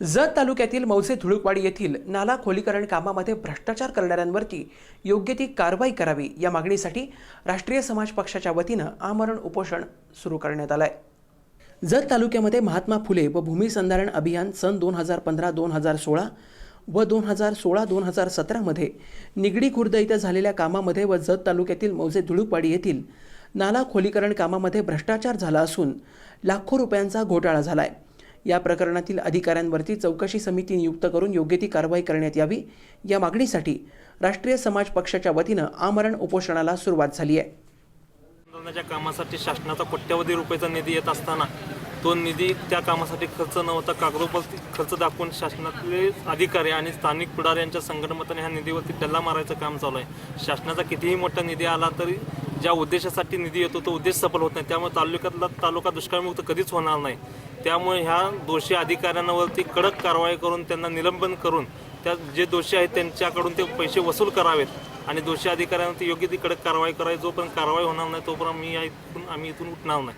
जत तालुक्यातील मौसे धुळुकवाडी येथील नाला खोलीकरण कामामध्ये भ्रष्टाचार करणाऱ्यांवरती योग्य ती कारवाई करावी या मागणीसाठी राष्ट्रीय समाज पक्षाच्या वतीनं आमरण उपोषण सुरू करण्यात आलं आहे जत तालुक्यामध्ये महात्मा फुले व भूमिसंधारण अभियान सन दोन हजार पंधरा दोन हजार सोळा व दोन हजार सोळा दोन हजार सतरामध्ये निगडी खुर्द इथं झालेल्या कामामध्ये व जत तालुक्यातील मौजे धुळुकवाडी येथील नाला खोलीकरण कामामध्ये भ्रष्टाचार झाला असून लाखो रुपयांचा घोटाळा झाला आहे या प्रकरणातील अधिकाऱ्यांवरती चौकशी समिती नियुक्त करून योग्य ती कारवाई करण्यात यावी. या मागणीसाठी राष्ट्रीय समाज पक्षाच्या वतीनं आमरण उपोषणाला सुरुवात झाली आहे. आंदोलनाच्या कामासाठी शासनाचा कोट्यवधी रुपयाचा निधी येत असताना तो निधी त्या कामासाठी खर्च न होता कागदोपत्री खर्च दाखवून शासनातले अधिकारी आणि स्थानिक पुढाऱ्यांच्या संघटनाने ह्या निधीवरती डल्ला मारायचं काम चालू आहे. शासनाचा कितीही मोठा निधी आला तरी ज्या उद्देशासाठी निधी येतो तो उद्देश सफल होत नाही. त्यामुळे तालुक्यातला तालुका दुष्काळमुक्त कधीच होणार नाही. त्यामुळे ह्या दोषी अधिकाऱ्यांवरती कडक कारवाई करून त्यांना निलंबन करून त्या जे दोषी आहेत त्यांच्याकडून ते पैसे वसूल करावेत. आणि दोषी अधिकाऱ्यांवरती योग्य ती कडक कारवाई करावी. जोपर्यंत कारवाई होणार नाही तोपर्यंत मी इथून आम्ही इथून उठणार नाही.